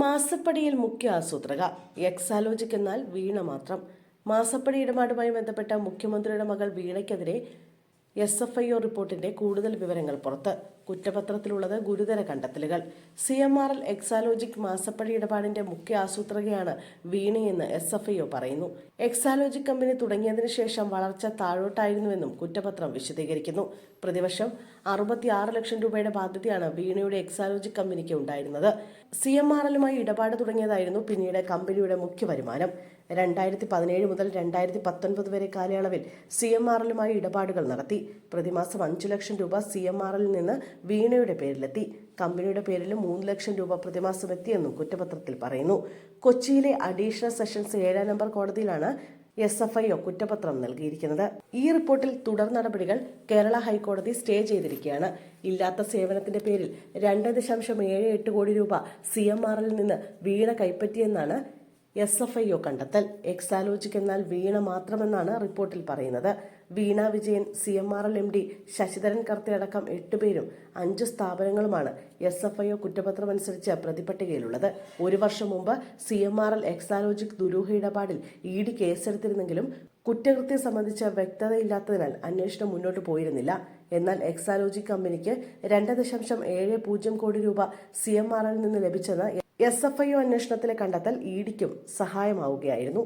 മാസപ്പടിയിൽ മുഖ്യ ആസൂത്രക. എക്സാലോജിക് എന്നാൽ വീണ മാത്രം. മാസപ്പടി ഇടപാടുമായി ബന്ധപ്പെട്ട മുഖ്യമന്ത്രിയുടെ മകൾ വീണയ്ക്കെതിരെ എസ് എഫ് ഐ ഒ റിപ്പോർട്ടിന്റെ കൂടുതൽ വിവരങ്ങൾ പുറത്ത്. കുറ്റപത്രത്തിലുള്ളത് ഗുരുതര കണ്ടെത്തലുകൾ. C M R L Exalogic മാസപ്പടി ഇടപാടിന്റെ മുഖ്യ ആസൂത്രകയാണ് വീണയെന്ന് എസ് എഫ് ഐ ഒ പറയുന്നു. എക്സാലോജിക് കമ്പനി തുടങ്ങിയതിനു ശേഷം വളർച്ച താഴോട്ടായിരുന്നുവെന്നും കുറ്റപത്രം വിശദീകരിക്കുന്നു. പ്രതിവർഷം അറുപത്തിയാറ് ലക്ഷം രൂപയുടെ ബാധ്യതയാണ് വീണയുടെ എക്സാലോജിക് കമ്പനിക്ക് ഉണ്ടായിരുന്നത്. സി എം ആർ എല്ലുമായി ഇടപാട് തുടങ്ങിയതായിരുന്നു പിന്നീട് കമ്പനിയുടെ മുഖ്യ വരുമാനം. രണ്ടായിരത്തി പതിനേഴ് മുതൽ രണ്ടായിരത്തി പത്തൊൻപത് വരെ കാലയളവിൽ സി എം ആർ എല്ലുമായി ഇടപാടുകൾ നടത്തി. പ്രതിമാസം അഞ്ചു ലക്ഷം രൂപ സി എം ആർ എല്ലിൽ നിന്ന് വീണയുടെ പേരിലെത്തി. കമ്പനിയുടെ പേരിൽ മൂന്ന് ലക്ഷം രൂപ പ്രതിമാസം എത്തിയെന്നും കുറ്റപത്രത്തിൽ പറയുന്നു. കൊച്ചിയിലെ അഡീഷണൽ സെഷൻസ് ഏഴാം നമ്പർ കോടതിയിലാണ് എസ് എഫ് ഐ ഒ കുറ്റപത്രം നൽകിയിരിക്കുന്നത്. ഈ റിപ്പോർട്ടിൽ തുടർ നടപടികൾ കേരള ഹൈക്കോടതി സ്റ്റേ ചെയ്തിരിക്കുകയാണ്. ഇല്ലാത്ത സേവനത്തിന്റെ പേരിൽ രണ്ട് ദശാംശം ഏഴ് എട്ട് കോടി രൂപ സി എം ആറിൽ നിന്ന് വീണ കൈപ്പറ്റിയെന്നാണ് എസ് എഫ് ഐ ഒ കണ്ടെത്തൽ. എക്സാലോജിക് എന്നാൽ വീണ മാത്രമെന്നാണ് റിപ്പോർട്ടിൽ പറയുന്നത്. Veena Vijayan C M R L M D Sasidharan കർത്തയടക്കം എട്ടുപേരും അഞ്ച് സ്ഥാപനങ്ങളുമാണ് എസ് എഫ് ഐ ഒ കുറ്റപത്രമനുസരിച്ച് പ്രതിപട്ടികയിലുള്ളത്. ഒരു വർഷം മുമ്പ് C M R L Exalogic ദുരൂഹ ഇടപാടിൽ ഇ ഡി കേസെടുത്തിരുന്നെങ്കിലും കുറ്റകൃത്യം സംബന്ധിച്ച വ്യക്തതയില്ലാത്തതിനാൽ അന്വേഷണം മുന്നോട്ട് പോയിരുന്നില്ല. എന്നാൽ എക്സാലോജിക് കമ്പനിക്ക് രണ്ട് ദശാംശം ഏഴ് പൂജ്യം കോടി രൂപ സി എം ആർ എൽ നിന്ന് ലഭിച്ചത് എസ് എഫ് ഐ ഒ അന്വേഷണത്തിലെ കണ്ടെത്തൽ ഇ ഡിക്കും സഹായമാവുകയായിരുന്നു